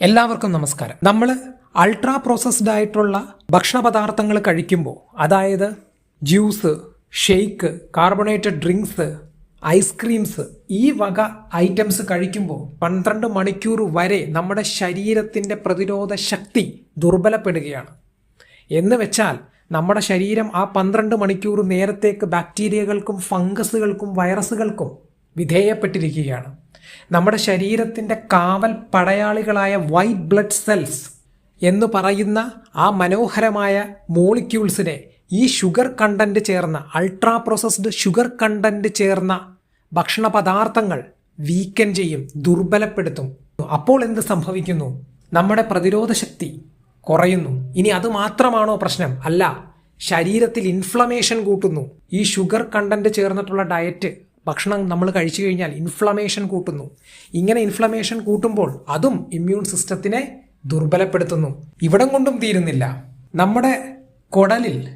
എല്ലാവർക്കും നമസ്കാരം. നമ്മൾ അൾട്രാ പ്രോസസ്ഡ് ആയിട്ടുള്ള ഭക്ഷണ പദാർത്ഥങ്ങൾ കഴിക്കുമ്പോൾ അതായത് juice shake carbonated drinks ice creams ഈ വക ഐറ്റംസ് കഴിക്കുമ്പോൾ പന്ത്രണ്ട് മണിക്കൂർ വരെ നമ്മുടെ ശരീരത്തിന്റെ പ്രതിരോധ ശക്തി ദുർബലപ്പെടുകയാണ്. എന്ന് വെച്ചാൽ നമ്മുടെ ശരീരം ആ പന്ത്രണ്ട് മണിക്കൂർ നേരത്തേക്ക് ബാക്ടീരിയകൾക്കും ഫംഗസുകൾക്കും വൈറസുകൾക്കും വിധേയപ്പെട്ടിരിക്കുകയാണ്. നമ്മുടെ ശരീരത്തിന്റെ കാവൽ പടയാളികളായ വൈറ്റ് ബ്ലഡ് സെൽസ് എന്ന് പറയുന്ന ആ മനോഹരമായ മോളിക്യൂൾസിനെ ഈ ഷുഗർ കണ്ടന്റ് ചേർന്ന അൾട്രാ പ്രോസസ്ഡ് ഷുഗർ കണ്ടന്റ് ചേർന്ന ഭക്ഷണ പദാർത്ഥങ്ങൾ വീക്കൻ ചെയ്യും ദുർബലപ്പെടുത്തും. അപ്പോൾ എന്ത് സംഭവിക്കുന്നു? നമ്മുടെ പ്രതിരോധ ശക്തി കുറയുന്നു. ഇനി അത് മാത്രമാണോ പ്രശ്നം? അല്ല. ശരീരത്തിൽ ഇൻഫ്ലമേഷൻ കൂട്ടുന്നു. ഈ ഷുഗർ കണ്ടന്റ് ചേർന്നിട്ടുള്ള ഡയറ്റ് ഭക്ഷണം നമ്മൾ കഴിച്ചു കഴിഞ്ഞാൽ ഇൻഫ്ലമേഷൻ കൂട്ടുന്നു. ഇങ്ങനെ ഇൻഫ്ലമേഷൻ കൂട്ടുമ്പോൾ അതും ഇമ്മ്യൂൺ സിസ്റ്റത്തിനെ ദുർബലപ്പെടുത്തുന്നു. ഇവിടം കൊണ്ടും തീരുന്നില്ല. നമ്മുടെ കുടലിൽ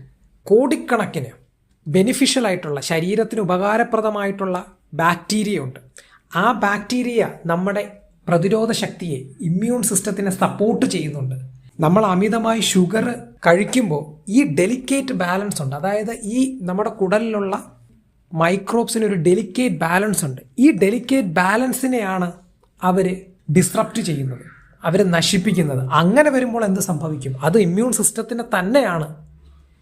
കോടിക്കണക്കിന് ബെനിഫിഷ്യൽ ആയിട്ടുള്ള ശരീരത്തിന് ഉപകാരപ്രദമായിട്ടുള്ള ബാക്ടീരിയ ഉണ്ട്. ആ ബാക്ടീരിയ നമ്മുടെ പ്രതിരോധ ശക്തിയെ ഇമ്മ്യൂൺ സിസ്റ്റത്തിനെ സപ്പോർട്ട് ചെയ്യുന്നുണ്ട്. നമ്മൾ അമിതമായി ഷുഗർ കഴിക്കുമ്പോൾ ഈ ഡെലിക്കേറ്റ് ബാലൻസ് ഉണ്ട്. അതായത് ഈ നമ്മുടെ കുടലിലുള്ള മൈക്രോബ്സിന് ഒരു ഡെലിക്കേറ്റ് ബാലൻസ് ഉണ്ട്. ഈ ഡെലിക്കേറ്റ് ബാലൻസിനെയാണ് അവർ ഡിസ്റപ്റ്റ് ചെയ്യുന്നത്. അവർ നശിപ്പിക്കുന്നത്. അങ്ങനെ വരുമ്പോൾ എന്ത് സംഭവിക്കും? അത് ഇമ്മ്യൂൺ സിസ്റ്റത്തിനെ തന്നെയാണ്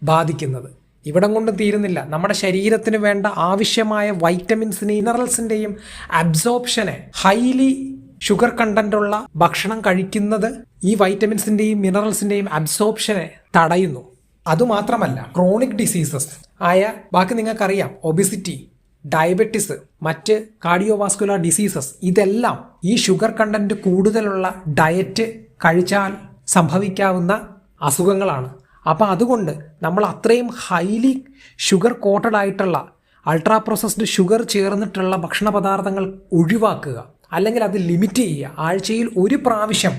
ബാധിക്കുന്നത്. ഇവിടം കൊണ്ടും തീരുന്നില്ല. നമ്മുടെ ശരീരത്തിന് വേണ്ട ആവശ്യമായ വൈറ്റമിൻസിനെ മിനറൽസിന്റെയും അബ്സോർപ്ഷനെ ഹൈലി ഷുഗർ കണ്ടന്റ് ഉള്ള ഭക്ഷണം കഴിക്കുന്നത് ഈ വൈറ്റമിൻസിന്റെയും മിനറൽസിന്റെയും അബ്സോർപ്ഷനെ തടയുന്നു. അതുമാത്രമല്ല ക്രോണിക് ഡിസീസസ് ആയ ബാക്കി നിങ്ങൾക്കറിയാം ഒബിസിറ്റി ഡയബറ്റിസ് മറ്റ് കാർഡിയോവാസ്കുലർ ഡിസീസസ് ഇതെല്ലാം ഈ ഷുഗർ കണ്ടന്റ് കൂടുതലുള്ള ഡയറ്റ് കഴിച്ചാൽ സംഭവിക്കാവുന്ന അസുഖങ്ങളാണ്. അപ്പോൾ അതുകൊണ്ട് നമ്മൾ അത്രയും ഹൈലി ഷുഗർ കോട്ടഡ് ആയിട്ടുള്ള അൾട്രാ പ്രോസസ്ഡ് ഷുഗർ ചേർന്നിട്ടുള്ള ഭക്ഷണ പദാർത്ഥങ്ങൾ ഒഴിവാക്കുക. അല്ലെങ്കിൽ അത് ലിമിറ്റ് ചെയ്യുക. ആഴ്ചയിൽ ഒരു പ്രാവശ്യം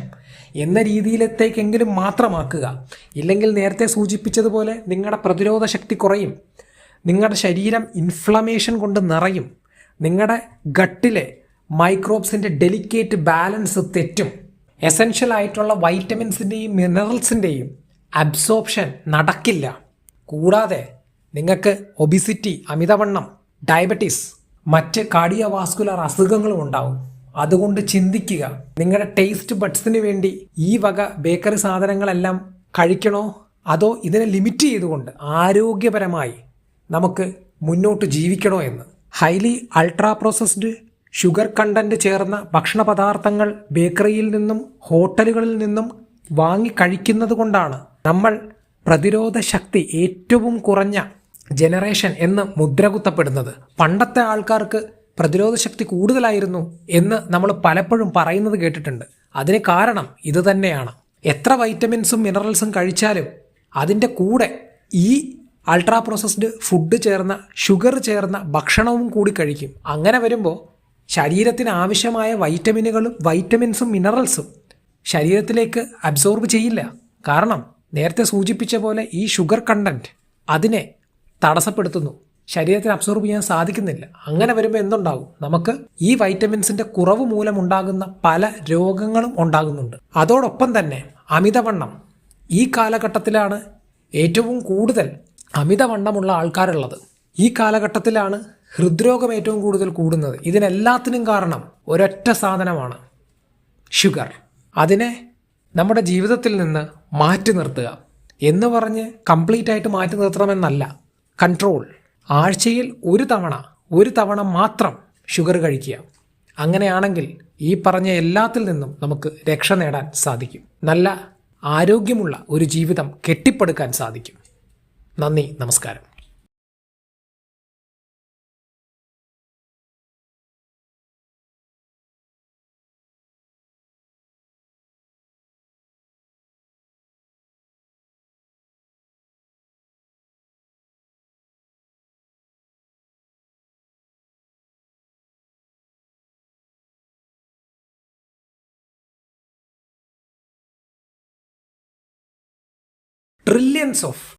എന്ന രീതിയിലത്തേക്കെങ്കിലും മാത്രമാക്കുക. ഇല്ലെങ്കിൽ നേരത്തെ സൂചിപ്പിച്ചതുപോലെ നിങ്ങളുടെ പ്രതിരോധ ശക്തി കുറയും. നിങ്ങളുടെ ശരീരം ഇൻഫ്ലമേഷൻ കൊണ്ട് നിറയും. നിങ്ങളുടെ ഗട്ടിലെ മൈക്രോബ്സിന്റെ ഡെലിക്കേറ്റ് ബാലൻസ് തെറ്റും. എസെൻഷ്യൽ ആയിട്ടുള്ള വൈറ്റമിൻസിന്റെയും മിനറൽസിന്റെയും അബ്സോർപ്ഷൻ നടക്കില്ല. കൂടാതെ നിങ്ങൾക്ക് ഒബിസിറ്റി അമിതവണ്ണം ഡയബറ്റീസ് മറ്റ് കാർഡിയോവാസ്കുലർ അസുഖങ്ങളും ഉണ്ടാവും. അതുകൊണ്ട് ചിന്തിക്കുക നിങ്ങളുടെ ടേസ്റ്റ് ബഡ്സിന് വേണ്ടി ഈ വക ബേക്കറി സാധനങ്ങളെല്ലാം കഴിക്കണോ? അതോ ഇതിനെ ലിമിറ്റ് ചെയ്തുകൊണ്ട് ആരോഗ്യപരമായി നമുക്ക് മുന്നോട്ട് ജീവിക്കണോ എന്ന്? Highly ultra processed sugar content ചേർന്ന ഭക്ഷണ പദാർത്ഥങ്ങൾ ബേക്കറിയിൽ നിന്നും ഹോട്ടലുകളിൽ നിന്നും വാങ്ങി കഴിക്കുന്നത് കൊണ്ടാണ് നമ്മൾ പ്രതിരോധ ശക്തി ഏറ്റവും കുറഞ്ഞ ജനറേഷൻ എന്ന് മുദ്രകുത്തപ്പെടുന്നത്. പണ്ടത്തെ ആൾക്കാർക്ക് പ്രതിരോധ ശക്തി കൂടുതലായിരുന്നു എന്ന് നമ്മൾ പലപ്പോഴും പറയുന്നത് കേട്ടിട്ടുണ്ട്. അതിന് കാരണം ഇത് തന്നെയാണ്. എത്ര വൈറ്റമിൻസും മിനറൽസും കഴിച്ചാലും അതിന്റെ കൂടെ ഈ അൾട്രാ പ്രോസസ്ഡ് ഫുഡ് ചേർന്ന ഷുഗർ ചേർന്ന ഭക്ഷണവും കൂടി കഴിക്കും. അങ്ങനെ വരുമ്പോൾ ശരീരത്തിന് ആവശ്യമായ വൈറ്റമിനുകളും വൈറ്റമിൻസും മിനറൽസും ശരീരത്തിലേക്ക് അബ്സോർബ് ചെയ്യില്ല. കാരണം നേരത്തെ സൂചിപ്പിച്ച പോലെ ഈ ഷുഗർ കണ്ടന്റ് അതിനെ തടസ്സപ്പെടുത്തുന്നു. ശരീരത്തിന് അബ്സോർബ് ചെയ്യാൻ സാധിക്കുന്നില്ല. അങ്ങനെ വരുമ്പോൾ എന്തുണ്ടാകും? നമുക്ക് ഈ വൈറ്റമിൻസിന്റെ കുറവ് മൂലമുണ്ടാകുന്ന പല രോഗങ്ങളും ഉണ്ടാകുന്നുണ്ട്. അതോടൊപ്പം തന്നെ അമിതവണ്ണം. ഈ കാലഘട്ടത്തിലാണ് ഏറ്റവും കൂടുതൽ അമിതവണ്ണമുള്ള ആൾക്കാരുള്ളത്. ഈ കാലഘട്ടത്തിലാണ് ഹൃദ്രോഗം ഏറ്റവും കൂടുതൽ കൂടുന്നത്. ഇതിനെല്ലാത്തിനും കാരണം ഒരൊറ്റ സാധനമാണ്. ഷുഗർ. അതിനെ നമ്മുടെ ജീവിതത്തിൽ നിന്ന് മാറ്റി നിർത്തുക. എന്ന് പറഞ്ഞ് കംപ്ലീറ്റ് ആയിട്ട് മാറ്റി നിർത്തണമെന്നല്ല. കൺട്രോൾ. ആഴ്ചയിൽ ഒരു തവണ ഒരു തവണ മാത്രം ഷുഗർ കഴിക്കുക. അങ്ങനെയാണെങ്കിൽ ഈ പറഞ്ഞ എല്ലാത്തിൽ നിന്നും നമുക്ക് രക്ഷ നേടാൻ സാധിക്കും. നല്ല ആരോഗ്യമുള്ള ഒരു ജീവിതം കെട്ടിപ്പടുക്കാൻ സാധിക്കും. നന്ദി നമസ്കാരം. trillions of